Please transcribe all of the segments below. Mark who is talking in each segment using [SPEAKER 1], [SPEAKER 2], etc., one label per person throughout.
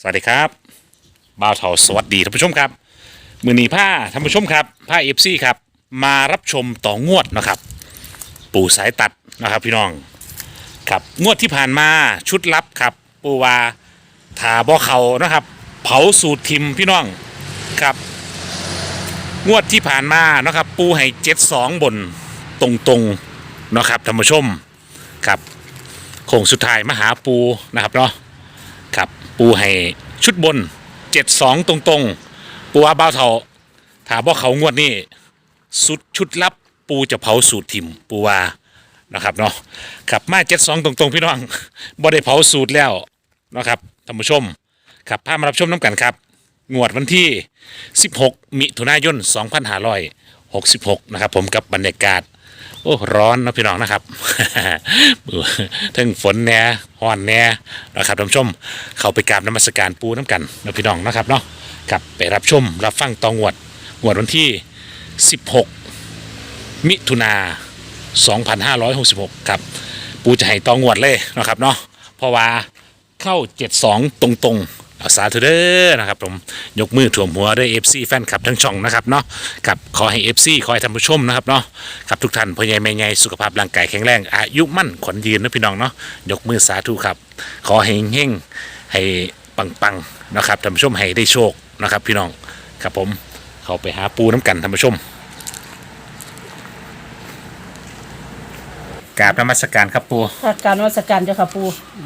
[SPEAKER 1] สวัสดีครับบ่าวเถาสวัสดีท่านผู้ชมครับมือนีผ้าท่านผู้ชมครับผ้าเอฟซีครับมารับชมต่องวดนะครับ ปู่สายตัดนะครับพี่น้องครับงวดที่ผ่านมาชุดลับครับปูวาถาบ่อเขานะครับ เผาสูตรทิมพี่น้องครับ งวดที่ผ่านมานะครับ ปูให้เจ็ดสองบนตรงๆนะครับท่านผู้ชมครับโค้งสุดท้ายมาหาปูนะครับเนาะ ปูให้ชุดบน72ตรงๆ ปูว่าบ้าวเทาถามว่าเขางวดนี้สุดชุดลับปูจะเผาสูตรทิมปูว่านะครับเนาะครับมา72ตรงๆ พี่น้องบ่ได้เผาสูตรแล้วนะครับท่านผู้ชมครับพามารับชมน้ำกันครับ งวดวันที่ 16 มิถุนายน 2566 นะครับผมกับบรรยากาศ โอ้ร้อนนะพี่น้องนะครับทั้งฝนแหน่ฮ้อนแหน่นะครับท่านผู้ชม เข้าไปกราบนมัสการปูน้ำกันนะพี่น้องนะครับเนาะกับไปรับชมรับฟังตองวดงวดวันที่ 16 มิถุนา2566 ครับ ปูจะให้ตองวดเลยนะครับเนาะเพราะว่าเข้า 72 ตรงๆ เอาสาธุเด้อนะครับผมยกมือถ่วมหัวด้วย FC แฟนคลับทั้งช่องนะครับเนาะกับขอให้ FC ขอให้ท่านผู้ชมนะครับเนาะครับทุกท่านพ่อใหญ่แม่ใหญ่สุขภาพร่างกายแข็งแรงอายุมั่นขวัญยืนนะพี่น้องเนาะยกมือสาธุครับ ขอให้เฮงๆให้ปังๆนะครับท่านผู้ชมให้ได้โชคนะครับ พี่น้องครับผมเข้าไปหาปูน้ำกันท่านผู้ชมกราบนมัสการครับปู
[SPEAKER 2] ถ้าการนวัสการเจ้าค่ะปู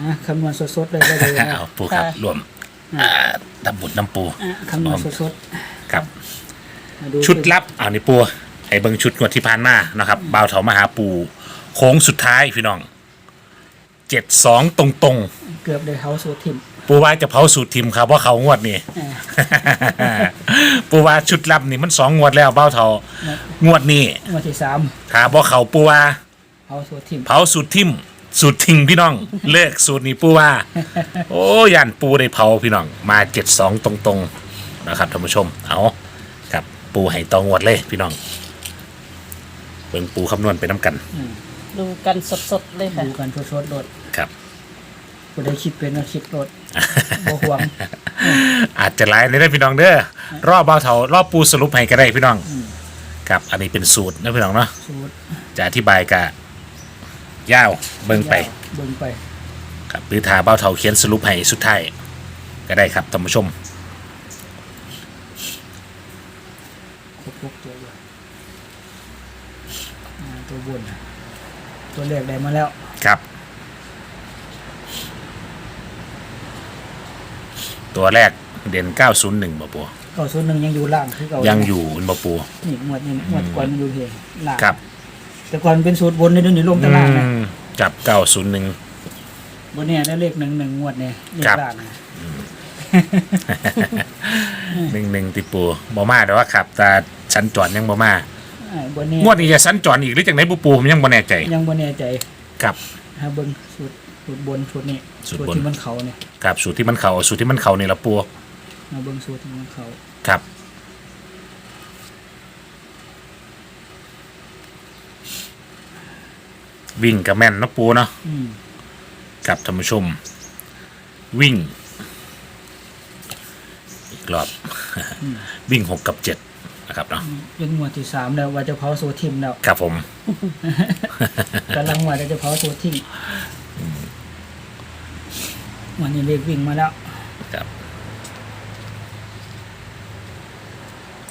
[SPEAKER 3] อะคำนวณสดๆเลยก็เลยนะ
[SPEAKER 1] เอาปูครับ
[SPEAKER 2] ค่ะ
[SPEAKER 1] รวม อ่าตำบุญน้ำปู
[SPEAKER 3] อะคำนวณสด
[SPEAKER 1] ครับ
[SPEAKER 3] ๆมาดู
[SPEAKER 1] ชุดลับอ่านี่ปูให้เบิ่งชุดงวดที่ผ่านมานะครับบ่าวเถามาหาปูโค้งสุดท้ายพี่น้องเจ็ดสองตรงตรง
[SPEAKER 3] เกือบได้เขาสูตรทิม
[SPEAKER 1] ๆ ปูว่าจะเผาสูตรทิมครับว่าเขางวดนี่
[SPEAKER 3] อะ
[SPEAKER 1] ปูว่าชุดลับนี่มันสองงวดแล้วบ่าวเถางวดนี้
[SPEAKER 3] งวดที่สาม
[SPEAKER 1] ถามว่าเขาปูว่า
[SPEAKER 3] เขาสูตรทิม
[SPEAKER 1] เผาสูตรทิม สูตรทิงพี่น้อง เลิกสูตรนี้ปูว่า โอ้ยันปูได้เผาพี่น้อง มาเจ็ดสองตรงๆนะครับท่านผู้ชม เอาครับปูให้ตองวดเลยพี่น้องเบิ่งปูคำนวณไปน้ำกัน
[SPEAKER 2] ดูกันสดๆเลยค่ะ
[SPEAKER 3] ดูกันสดๆโดด
[SPEAKER 1] ครับ
[SPEAKER 3] กูได้คิดเป็นก็คิดโดดบ่ห่วง
[SPEAKER 1] อาจจะหลายในเด้อพี่น้องเด้อรอบเบาเถารอบปูสรุปให้ก็ได้พี่น้อง ครับ อันนี้เป็นสูตรนะพี่น้องเนาะ
[SPEAKER 3] สูตร
[SPEAKER 1] จะอธิบายกะ ยาวเบิ่งไป
[SPEAKER 3] เบิ่งไป
[SPEAKER 1] ครับหรือถาเบาเถาเขียนสรุปให้สุดท้ายก็ได้ครับท่านผู้ชม
[SPEAKER 3] ครบทุกตัวเลยอ่าตัวบนน่ะตัวแรกได้มาแล้ว
[SPEAKER 1] ครับ ตัวแรกเด่น901บ่ปัว
[SPEAKER 3] เก้าศูนย์หนึ่งยังอยู่ล่างคือเก่า
[SPEAKER 1] ยั
[SPEAKER 3] ยัง
[SPEAKER 1] อยู่บ่ปัว
[SPEAKER 3] นี่งวดนี้งวดก่อนมันอยู่เพียงล่าง
[SPEAKER 1] ครับ
[SPEAKER 3] แต่ก่อนเป็นสูตรบนในเดือนนี้ลงตารางนะ
[SPEAKER 1] อืมกับ901
[SPEAKER 3] บนเนี่ยได้เลขหนึ่งหนึ่งงวดเนี่ยเลข
[SPEAKER 1] ครับ
[SPEAKER 3] ล่างนะ
[SPEAKER 1] 11ติปูบ่มาแต่ว่าครับแต่สัญจรยังบ่มา
[SPEAKER 3] อ่าบนนี้
[SPEAKER 1] งวดนี้จะสัญจรอีกหรือจังได๋บ่ปูผมยังบ่แน่ใจ
[SPEAKER 3] ยังบ่แน่ใจ
[SPEAKER 1] ครับ
[SPEAKER 3] ฮะเบิ่งสูตรสูตรบนสูตรนี้
[SPEAKER 1] สูตรบน
[SPEAKER 3] ที่มันเขาเนี่ย
[SPEAKER 1] ครับสูตรที่มันเข้าสูตรที่มันเข้านี่ละปู
[SPEAKER 3] มาเบิ่งสูตรที่มันเขา
[SPEAKER 1] ครับ วิ่งกับแม่นเนาะปูเนาะ
[SPEAKER 3] อืม
[SPEAKER 1] กับท่านผู้ชม วิ่ง อีกรอบวิ่งหกกับเจ็ดนะครับเนาะ
[SPEAKER 3] เป็นงวดที่สามแล้วว่าจะเผาสูตรทิมแล้ว
[SPEAKER 1] ครับผม
[SPEAKER 3] กำลังว่าจะเผาสูตรทิมวันนี้เลขวิ่งมาแล้ว
[SPEAKER 1] ครับ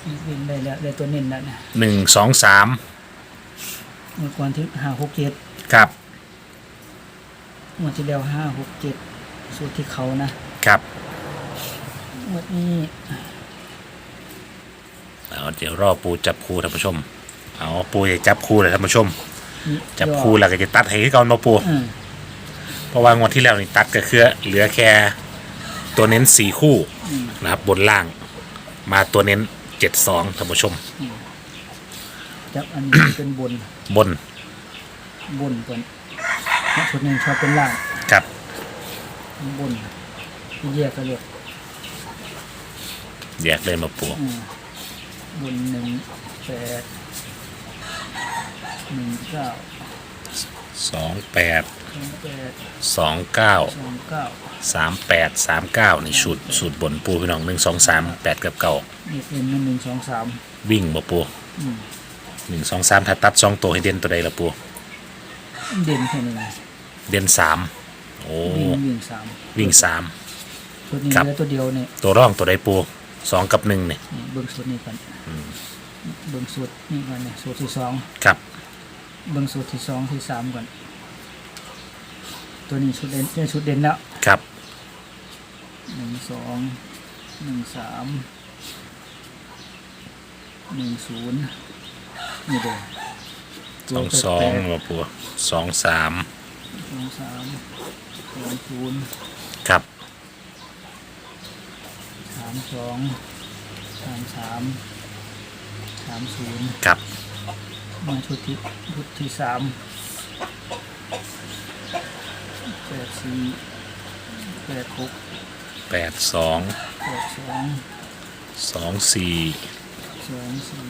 [SPEAKER 3] เลขวิ่งได้แล้วได้ตัวเน้นแล้วนะ
[SPEAKER 1] หนึ่งสองสาม
[SPEAKER 3] เมื่อก่อนที่ห้าหกเจ็ด
[SPEAKER 1] ครับ
[SPEAKER 3] งวดที่แล้วห้าหกเจ็ดสูตรที่เขานะครับ งวดนี้
[SPEAKER 1] เอาเดี๋ยวรอปูจับคู่ท่านผู้ชม เอาปูจะจับคู่เลยท่านผู้ชม
[SPEAKER 3] นี่
[SPEAKER 1] จับคู่แล้วก็จะตัดให้ขึ้นก่อนมาปู
[SPEAKER 3] อืม
[SPEAKER 1] เพราะว่างวดที่แล้วนี่ตัดก็คือเหลือแค่ตัวเน้นสี่คู่นะครับบนล่างมาตัวเน้นเจ็ดสองท่านผู้ชม
[SPEAKER 3] จับอันนี้ เป็นบน
[SPEAKER 1] บน
[SPEAKER 3] บนก่อนเพราะชุดหนึ่งชอบเป็นล่าง
[SPEAKER 1] ครับ
[SPEAKER 3] บนที่แยกกันเลย
[SPEAKER 1] แยกเลยมาปู
[SPEAKER 3] อืมบนหนึ่งแปดหนึ่งเก้า
[SPEAKER 1] สองแปด
[SPEAKER 3] สองแปด
[SPEAKER 1] สองเก้า
[SPEAKER 3] สองเก้า
[SPEAKER 1] สามแปดสามเก้านี่สูตรสูตรบนปูพี่น้องหนึ่งสองสามแปดกับเก้า
[SPEAKER 3] นี่เป็นหนึ่งสองสาม
[SPEAKER 1] วิ่งบ่ปู
[SPEAKER 3] อืม
[SPEAKER 1] หนึ่งสองสามถ้าตัดสองตัวให้เด่นตัวใดละปู
[SPEAKER 3] เด่นแค่นี้
[SPEAKER 1] เด่นสามโอ้
[SPEAKER 3] วิ่งวิ่งสาม
[SPEAKER 1] วิ่งสาม
[SPEAKER 3] ชุดนี้
[SPEAKER 1] ครับ
[SPEAKER 3] เหลือตัวเดียวเนี่ย
[SPEAKER 1] ตัวร่องตัวใดปูสองกับหนึ่งเนี่ย
[SPEAKER 3] นี่เบิ้งสูตรนี้กันเบิ้งสูตรนี่ก่อนเนี่ยสูตรที่สอง
[SPEAKER 1] ครับ
[SPEAKER 3] เบิ้งสูตรที่สองที่สามก่อน ตัวนี้ชุดเด่นเนี่ยชุดเด่นแล้ว
[SPEAKER 1] ครับ
[SPEAKER 3] หนึ่งสองหนึ่งสามหนึ่งศูนย์นี่เด้อ
[SPEAKER 1] สองสอง
[SPEAKER 3] แปด
[SPEAKER 1] บ่ปูสองสาม
[SPEAKER 3] สองสามสองศูนย์
[SPEAKER 1] ครับ
[SPEAKER 3] สามสองสามสามสามศูนย์
[SPEAKER 1] ครับ
[SPEAKER 3] มาชุดที่ชุดที่สามแปดสี่แปดหก
[SPEAKER 1] แปดสอง
[SPEAKER 3] แปดสอง
[SPEAKER 1] สองสี่
[SPEAKER 3] สองสี่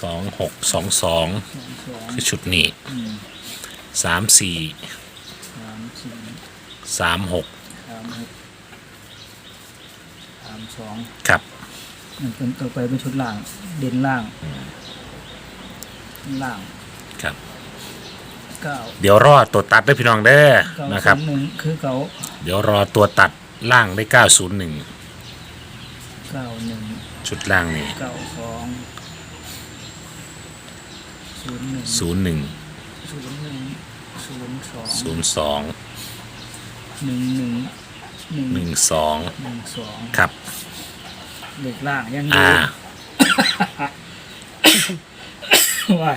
[SPEAKER 1] สองหกสองสอง
[SPEAKER 3] สองสอง
[SPEAKER 1] คือชุดนี้
[SPEAKER 3] อืม
[SPEAKER 1] สามสี่
[SPEAKER 3] สามสี่
[SPEAKER 1] สามหก
[SPEAKER 3] สามหกสามสอง
[SPEAKER 1] ครับ
[SPEAKER 3] มันเป็นต่อไปเป็นชุดล่าง เด่นล่างล่าง
[SPEAKER 1] ครับ
[SPEAKER 3] เก้า
[SPEAKER 1] เดี๋ยวรอตัวตัดด้วยพี่น้องเด้อ
[SPEAKER 3] เก้า
[SPEAKER 1] นะครับ
[SPEAKER 3] ศูนย์หนึ่งคือเก้า
[SPEAKER 1] เดี๋ยวรอตัวตัดล่างได้เก้าศูนย์หนึ่ง
[SPEAKER 3] เก้าหนึ่ง
[SPEAKER 1] ชุดล่างนี่
[SPEAKER 3] เก้าสอง ศูนย์หนึ่ง
[SPEAKER 1] ศูนย์หนึ่ง
[SPEAKER 3] ศูนย์หนึ่งศูนย์สอง
[SPEAKER 1] ศูนย์สอง
[SPEAKER 3] หนึ่งหนึ่งหนึ่ง
[SPEAKER 1] หนึ่งสอง
[SPEAKER 3] หนึ่งสอง
[SPEAKER 1] ครับ
[SPEAKER 3] เด็กล่างยัง
[SPEAKER 1] อ่า
[SPEAKER 3] อยู่ว่า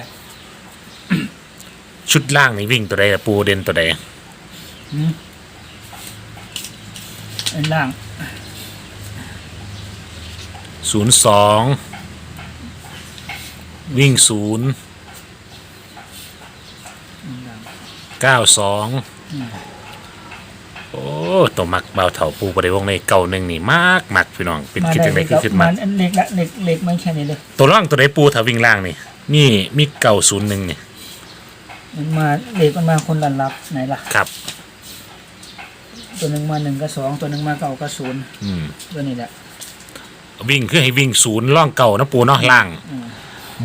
[SPEAKER 1] ชุดล่างนี่วิ่งตัวใดอะปูเด่นตัวใด
[SPEAKER 3] หืมไอ้ล่าง
[SPEAKER 1] ศูนย์สองวิ่งศูนย์
[SPEAKER 3] ไอ้ล่าง
[SPEAKER 1] เก้าสองโอ้ตัวมักเบาเถาปูประเดี๋ยววงในเก่าหนึ่งนี่มากมักพี่น้องเป็นคิดจังไดคือคิด
[SPEAKER 3] มั
[SPEAKER 1] มาก
[SPEAKER 3] นอันเล็กละเล็กเล็กมันแค่นี้เลย
[SPEAKER 1] ตัวร่างตัวใดปูถ้าวิ่งล่างนี่มีมีเก่าศูนย์หนึ่งนี่
[SPEAKER 3] มันมาเล็กมันมาคนละลับไหนล่ะ
[SPEAKER 1] ครับ
[SPEAKER 3] ตัวหนึ่งมาหนึ่งกับสองตัวหนึ่งมาเก้ากับศูนย์
[SPEAKER 1] อืม
[SPEAKER 3] ตัวนี้แหละ
[SPEAKER 1] วิ่งคือให้วิ่งศูนย์ร่องเก่านะปูเนาะล่าง
[SPEAKER 3] อืม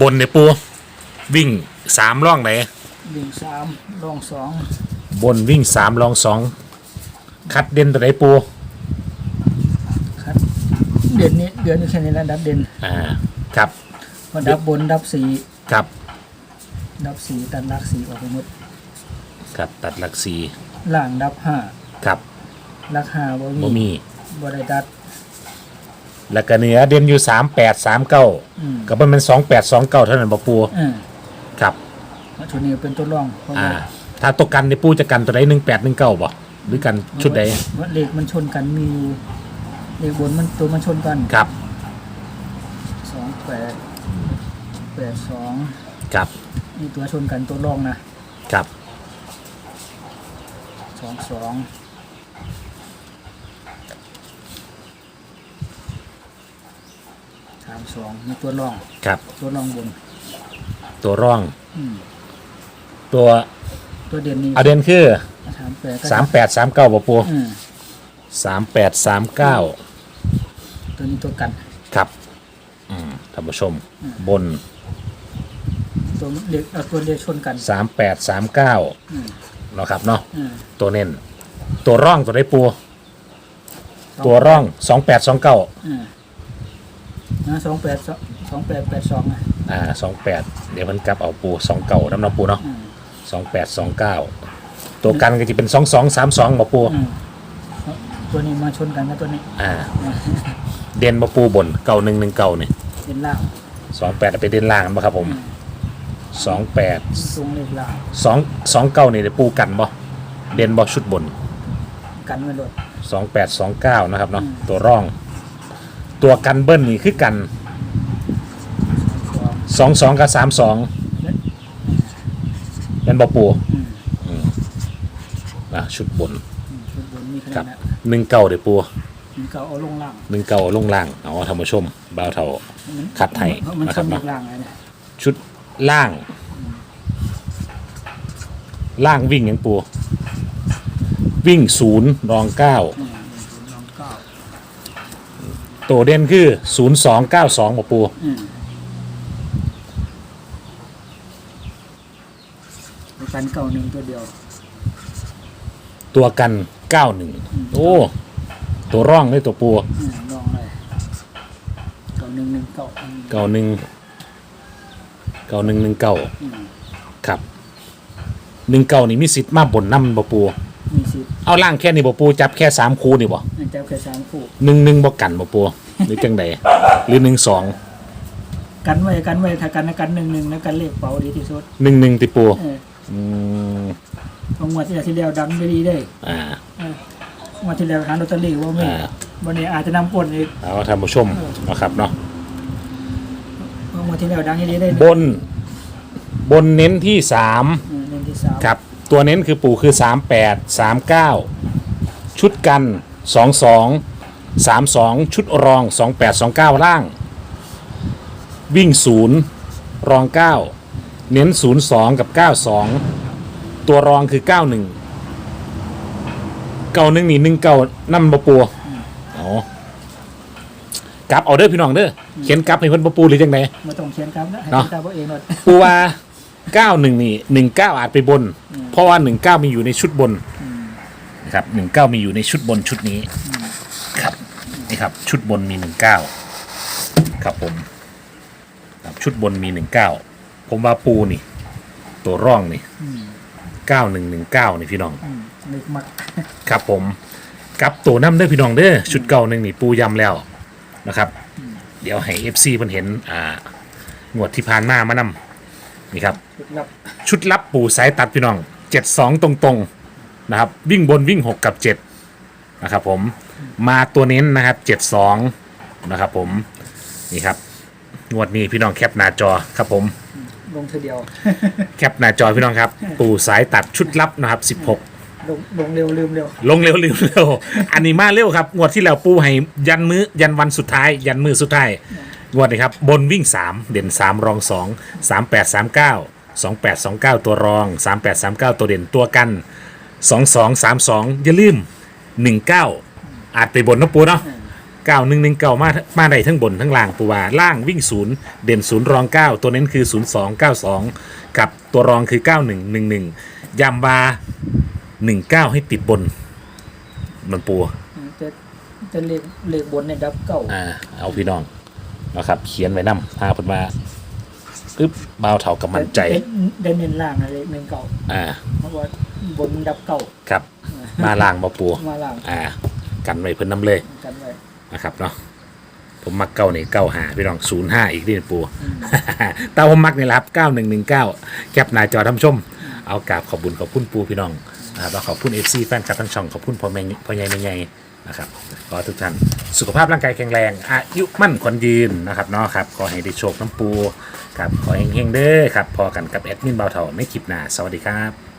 [SPEAKER 1] บนเนี่ยปูวิ่งสามร่องไหน
[SPEAKER 3] วิ่งสามลองสอง
[SPEAKER 1] บนวิ่งสามร่องสองคัดเด่นตัวไหนปู
[SPEAKER 3] ครับเด่นนี้เดือนนี้แค่นี้แล้วดับเด่น
[SPEAKER 1] อ่าครับ
[SPEAKER 3] พอดับบนดับสี่
[SPEAKER 1] ครับ
[SPEAKER 3] ดับสี่ตัดลักสี่ออกไปหมด
[SPEAKER 1] ครับตัดหลักสี
[SPEAKER 3] ล่างดับห้า
[SPEAKER 1] ครับ
[SPEAKER 3] ลักห้าบ่
[SPEAKER 1] บ่
[SPEAKER 3] มี
[SPEAKER 1] มี
[SPEAKER 3] บ่ได้ดัด
[SPEAKER 1] แล้วก็เหนือเด่นอยู่สามแปดสามเก้า
[SPEAKER 3] อืม
[SPEAKER 1] ก็มันเป็นสองแปดสองเก้าเท่านั้นบ่ปู
[SPEAKER 3] อ่า
[SPEAKER 1] ครับ
[SPEAKER 3] ชุดนี้เป็นตัวรองเพราะ
[SPEAKER 1] อ่า
[SPEAKER 3] ว่า
[SPEAKER 1] ถ้าตกกันในปูจะกันตัวใดหนึ่งแปดหนึ่งเก้าบ่หรือกันชุดใด
[SPEAKER 3] เพราะเลขมันชนกันมีอยู่เลขบนมันตัวมันชนกัน
[SPEAKER 1] ครับ
[SPEAKER 3] สองแปดแปดสอง
[SPEAKER 1] ครับ
[SPEAKER 3] นี่ตัวชนกันตัวรองนะครับสองสองสามสองนี่ตัวรอง
[SPEAKER 1] ครับ
[SPEAKER 3] ตัวรองบน
[SPEAKER 1] ตัวร่อง
[SPEAKER 3] อืม
[SPEAKER 1] ตัว
[SPEAKER 3] ตัวเด่นนี่
[SPEAKER 1] เอาเด่นคือ
[SPEAKER 3] สามแปดก็
[SPEAKER 1] สามแปดสามเก้าบ่ปู
[SPEAKER 3] อืม
[SPEAKER 1] สามแปดสามเก้า
[SPEAKER 3] ตัวนี้ตัวกัน
[SPEAKER 1] ครับอืมท่านผู้ชมบน
[SPEAKER 3] ตัวเล็กเอาตัวเล็กชนกัน
[SPEAKER 1] สามแปดสามเก้า
[SPEAKER 3] อืม
[SPEAKER 1] เนาะครับเนาะ
[SPEAKER 3] อืม
[SPEAKER 1] ตัวเน้น ตัวร่องตัวได้ปูตัวร่องสองแปดสองเก้า
[SPEAKER 3] อืมนะสองแปดสองแปดแปดสองอะ
[SPEAKER 1] อ่าสองแปดเดี๋ยวมันกลับเอาปูสองเก้าน้ำเนาะปูเนาะ
[SPEAKER 3] อืม
[SPEAKER 1] สองแปดสองเก้าตัวกันก็จะเป็นสองสองสามสองมาปู
[SPEAKER 3] อืมตัวนี้มาชนกันกับตัวนี้
[SPEAKER 1] อ่า เด่นมาปูบนเก้าหนึ่งหนึ่งเก้านี่
[SPEAKER 3] เป็นล่าง
[SPEAKER 1] สองแปดไปเด่นล่างมาครับผมสองแปด
[SPEAKER 3] ตรงเลขล่าง
[SPEAKER 1] สองสองเก้านี่ได้ปูกันบ่เด่นบ่ชุดบน
[SPEAKER 3] กันไว้รถ
[SPEAKER 1] สองแปดสองเก้านะครับเนาะ
[SPEAKER 3] อืม
[SPEAKER 1] ตัวร่อง ตัวกันเบิ้ลนี่คือกัน
[SPEAKER 3] สอง
[SPEAKER 1] สองสองกับสามสอง เป็นบ่ปู
[SPEAKER 3] อืม
[SPEAKER 1] อะชุดบน
[SPEAKER 3] อืมชุดบนมีข
[SPEAKER 1] ครั
[SPEAKER 3] นา
[SPEAKER 1] บ
[SPEAKER 3] ดนั้น
[SPEAKER 1] หนึ่งเก้าเดี๋ยวปู
[SPEAKER 3] มันก็เอาลงล่าง
[SPEAKER 1] หนึ่งเก้าลงล่างเอาท่านผู้ชมบ่าวเท่า
[SPEAKER 3] มัน
[SPEAKER 1] ขัดให้
[SPEAKER 3] เพราะมัน
[SPEAKER 1] นะครับ
[SPEAKER 3] ชนเล
[SPEAKER 1] เนาะ
[SPEAKER 3] ขล่างไงเนี่ย
[SPEAKER 1] ชุดล่าง ล่างวิ่งหยังปูวิ่งศูนย์รองเก้า
[SPEAKER 3] อืมศูนย์สองเก้า
[SPEAKER 1] ตัวเด่นคือศูนย์สองเก้าสองปู
[SPEAKER 3] อืม ประกันเก่าหนึ่งตัวเดียว
[SPEAKER 1] ตัวกันเก้าหนึ่งโอ้ ตัวร่องด้วยตัวปู
[SPEAKER 3] อืมลองเลยเก่าหนึ่งหนึ่งเก่าอืม
[SPEAKER 1] เก้าหนึ่งเก้าหนึ่งหนึ่งเก้า
[SPEAKER 3] อืม
[SPEAKER 1] ครับหนึ่งเก้านี่มีสิทธิ์มาบนน้ำบ่ปู
[SPEAKER 3] มีสิทธิ์
[SPEAKER 1] เอาล่างแค่นี้บ่ปูจับแค่สามคูนี่บ่
[SPEAKER 3] อันเจ้าแค่สามคู่
[SPEAKER 1] หนึ่งหนึ่งบ่กันบ่ปูหรือจังใดหรือหนึ่งสอง
[SPEAKER 3] กันไว้กันไว้ถ้ากันนะกันหนึ่งหนึ่งแล้วกันเลขเป๋าดีที่สุด
[SPEAKER 1] หนึ่งหนึ่งติปู
[SPEAKER 3] เออ
[SPEAKER 1] อืม
[SPEAKER 3] บางงวันที่แล้วที่แล้วดังไม่ดีเลย
[SPEAKER 1] อ่า
[SPEAKER 3] เออวันที่แล้วหาลอตเตอรี่ว่าไม่
[SPEAKER 1] อ่า
[SPEAKER 3] วันนี้อาจจะนำปนอีก
[SPEAKER 1] เอาท่านผู้ชมนะครับเนาะ
[SPEAKER 3] บางวันที่แล้วดังไม่ดีเลย
[SPEAKER 1] บน บนเน้นที่สาม
[SPEAKER 3] เออหนึ่งที่สาม
[SPEAKER 1] ครับ ตัวเน้นคือปู่คือสามแปดสามเก้าชุดกันสองสองสามสองชุดรองสองแปดสองเก้าล่าง วิ่งศูนย์รองเก้า เน้นศูนย์สองกับเก้าสองตัวรองคือเก้าหนึ่งเก้าหนึ่งนี่หนึ่งเก้านั่นบปัวอ๋อกลับเอาเด้อพี่น้องเด้อเขียนกลับให้เพิ่นบปูหรือจังได
[SPEAKER 3] ไม่ต้องเขียนครับนะให้
[SPEAKER 1] เนาะ
[SPEAKER 3] ตามเอาเองหน่อย
[SPEAKER 1] ปูว่าเก้าหนึ่งนี่หนึ่งเก้าอาจไปบน เพราะว่าหนึ่งเก้ามีอยู่ในชุดบนนะครับหนึ่งเก้ามีอยู่ในชุดบนชุดนี้ครับนี่ครับ ชุดบนมีหนึ่งเก้าครับผมครับชุดบนมีหนึ่งเก้า ผมว่าปูนี่ ตัวร่องนี่
[SPEAKER 3] อืม
[SPEAKER 1] เก้าหนึ่งหนึ่งเก้านี่พี่น้อง
[SPEAKER 3] อืมนึกมัก
[SPEAKER 1] ครับผมกับตัวน้ำเด้อพี่น้องเด้อชุดเก่าหนึ่งนี่ปูยำแล้วนะครับ เดี๋ยวให้เอฟซีเพิ่นเห็นอ่างวดที่ผ่านมามานำนี่ครับ
[SPEAKER 3] ลึกลับ
[SPEAKER 1] ชุดลับปู่สายตัดพี่น้องเจ็ดสองตรงๆนะครับ วิ่งบนวิ่งหกกับเจ็ดนะครับผมมาตัวเน้นนะครับเจ็ดสองนะครับผมนี่ครับงวดนี้พี่น้องแคปหน้าจอครับผม
[SPEAKER 3] ลงทีเดียว
[SPEAKER 1] แคปหน้าจอพี่น้องครับ ปู่สายตัดชุดลับนะครับสิบหก
[SPEAKER 3] ลงลงเร็วลืมเร็ว
[SPEAKER 1] ลงเร็วเร็วเร็ว อันนี้มาเร็วครับ งวดที่แล้วปูให้ยันมือยันวันสุดท้าย ยันมือสุดท้าย งวดนี้ครับ บนวิ่ง 3 เด่น 3 รอง 2 3 8 3 9 2 8 2 9 ตัวรอง 3 8 3 9 ตัวเด่นตัวกัน 2 2 3 2 อย่าลืม 19 อาจไปบนนะปูเนาะ 9 1 1 9มามาได้ทั้งบนทั้งล่างปูว่าล่างวิ่ง0เด่น0รอง9ตัวเน้นคือ0 2 9 2กับตัวรองคือ91 11ยำบา19ให้ติดบนมันปู
[SPEAKER 3] จะจะเลขเลขบนเนี่ยดับเก่า
[SPEAKER 1] อ่าเอาพี่น้องนะครับ เขียนไว้นำพาเพิ่นมาปึ๊บบ่าวเท่ากับมั่นใจ
[SPEAKER 3] เด่นเด่นเน้นล่างนะเลขหนึ่งเก่า
[SPEAKER 1] อ่า
[SPEAKER 3] เพราะว่าบนดับเก่า
[SPEAKER 1] ครับ มาล่างมาปู
[SPEAKER 3] มาล่าง
[SPEAKER 1] อ่า กันไว้เพิ่นนำเลย
[SPEAKER 3] กันไว้
[SPEAKER 1] นะครับเนาะผมมักเก้านี่เก้าหาพี่น้องศูนย์ห้าอีกนี่ปูแต่ผมมักนี่แหละครับเก้าหนึ่งหนึ่งเก้าแคปหน้าจอท่านผู้ชม เอากราบขอบบุญขอบคุณปูพี่น้องนะครับแล้วขอบคุณเอฟซีแฟนคลับทั้งช่องขอบคุณพ่อแม่พ่อใหญ่แม่ใหญ่นะครับขอให้ทุกท่านสุขภาพร่างกายแข็งแรง อายุมั่นขวัญยืนนะครับเนาะครับขอให้ได้โชคน้ำปูครับขอเฮงๆเด้อครับพอกันกับแอดมินเบาเถาในคลิปหน้าสวัสดีครับ